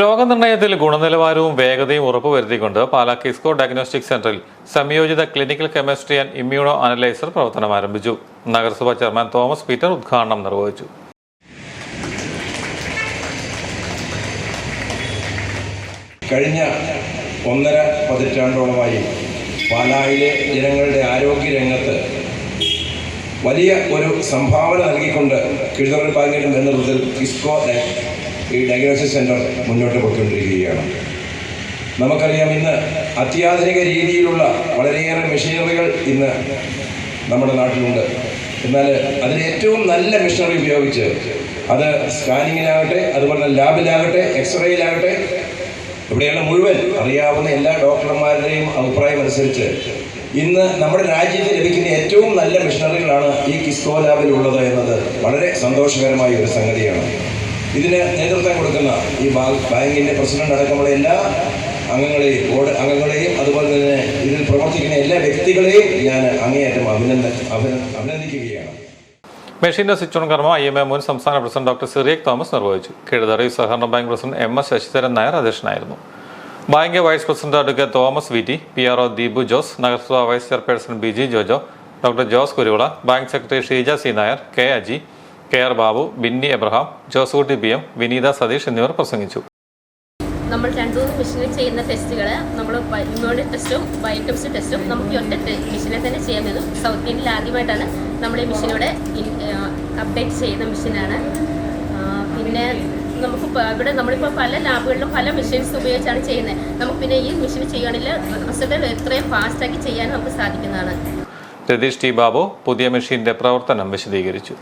രോഗനിർണയത്തിൽ ഗുണനിലവാരവും വേഗതയും ഉറപ്പുവരുത്തിക്കൊണ്ട് പാലാ കിസ്കോ ഡയഗ്നോസ്റ്റിക് സെന്ററിൽ സംയോജിത clinical chemistry and immuno analyser പ്രവർത്തനം ആരംഭിച്ചു. നഗരസഭാ ചെയർമാൻ തോമസ് പീറ്റർ ഉദ്ഘാടനം നിർവഹിച്ചു. കഴിഞ്ഞ ഒന്നര പതിറ്റാണ്ടോളമായി പാലായിലെ ജനങ്ങളുടെ ആരോഗ്യ രംഗത്ത് വലിയ ഒരു സംഭാവന നൽകിക്കൊണ്ട് കിഴുതറൽ ബാങ്കിന്റെ നേതൃത്വത്തിൽ കിസ്കോ ഈ ഡയഗ്നോസിസ് സെന്റർ മുന്നോട്ട് പോയിക്കൊണ്ടിരിക്കുകയാണ് നമുക്കറിയാം ഇന്ന് അത്യാധുനിക രീതിയിലുള്ള വളരെയേറെ മെഷീനറികൾ ഇന്ന് നമ്മുടെ നാട്ടിലുണ്ട്. എന്നാൽ അതിന് ഏറ്റവും നല്ല മെഷീനറി ഉപയോഗിച്ച് അത് സ്കാനിങ്ങിലാകട്ടെ അതുപോലെ തന്നെ ലാബിലാകട്ടെ എക്സ്റേയിലാകട്ടെ ഇവിടെയുള്ള മുഴുവൻ അറിയാവുന്ന എല്ലാ ഡോക്ടർമാരുടെയും അഭിപ്രായം അനുസരിച്ച് ഇന്ന് നമ്മുടെ രാജ്യത്ത് ലഭിക്കുന്ന ഏറ്റവും നല്ല മിഷണറികളാണ് ഈ കിസ്കോ ലാബിലുള്ളത് എന്നത് വളരെ സന്തോഷകരമായ ഒരു സംഗതിയാണ്. ഇതിന് നേതൃത്വം കൊടുക്കുന്ന ഈ ബാങ്കിന്റെ പ്രസിഡന്റ് അടക്കമുള്ള എല്ലാ അംഗങ്ങളെയും ബോർഡ് അംഗങ്ങളെയും അതുപോലെ തന്നെ ഇതിൽ പ്രവർത്തിക്കുന്ന എല്ലാ വ്യക്തികളെയും ഞാൻ അങ്ങേയറ്റം അഭിനന്ദ അഭിന- അഭിനന്ദിക്കുകയാണ്. മെഷീന്റെ സ്വിച്ച് ഓൺ കർമ്മ ഐ എം എ മുൻ സംസ്ഥാന പ്രസിഡന്റ് ഡോക്ടർ സിറിയക് തോമസ് നിർവഹിച്ചു. കീഴതറി സഹകരണ bank president M S Sasidharan Nair അധ്യക്ഷനായിരുന്നു. Bank vice president advocate Thomas V T P R O Deepu Jose നഗരസഭാ vice chairperson B G Jojo doctor Jose Kuruvila bank secretary Sheeja C Nair K Aji K R Babu Binny Abraham Josekutty P M Vineetha Satheesh എന്നിവർ പ്രസംഗിച്ചു. നമ്മൾ രണ്ടു മൂന്ന് മെഷീനിൽ ചെയ്യുന്ന ടെസ്റ്റുകൾ നമ്മൾ ഇമ്മ്യൂണി ടെസ്റ്റും ബയോകെമിസ്ട്രി ടെസ്റ്റും നമുക്ക് ഈ ഒറ്റ മെഷീനിൽ തന്നെ ചെയ്യാൻ സൗത്ത് ഇന്ത്യയിൽ ആദ്യമായിട്ടാണ് നമ്മൾ ഈ മെഷീനോടെ അപ്ഡേറ്റ് ചെയ്യുന്ന മെഷീനാണ് പിന്നെ നമുക്ക് ഇവിടെ നമ്മളിപ്പോൾ പല ലാബുകളിലും പല മെഷീൻസ് ഉപയോഗിച്ചാണ് ചെയ്യുന്നത്. നമുക്ക് പിന്നെ ഈ മെഷീൻ ചെയ്യുകയാണെങ്കിൽ റിസൾട്ട് എത്രയും ഫാസ്റ്റാക്കി ചെയ്യാൻ നമുക്ക് സാധിക്കുന്നതാണ്. രതീഷ് ടി ബാബു പുതിയ മെഷീന്റെ പ്രവർത്തനം വിശദീകരിച്ചു.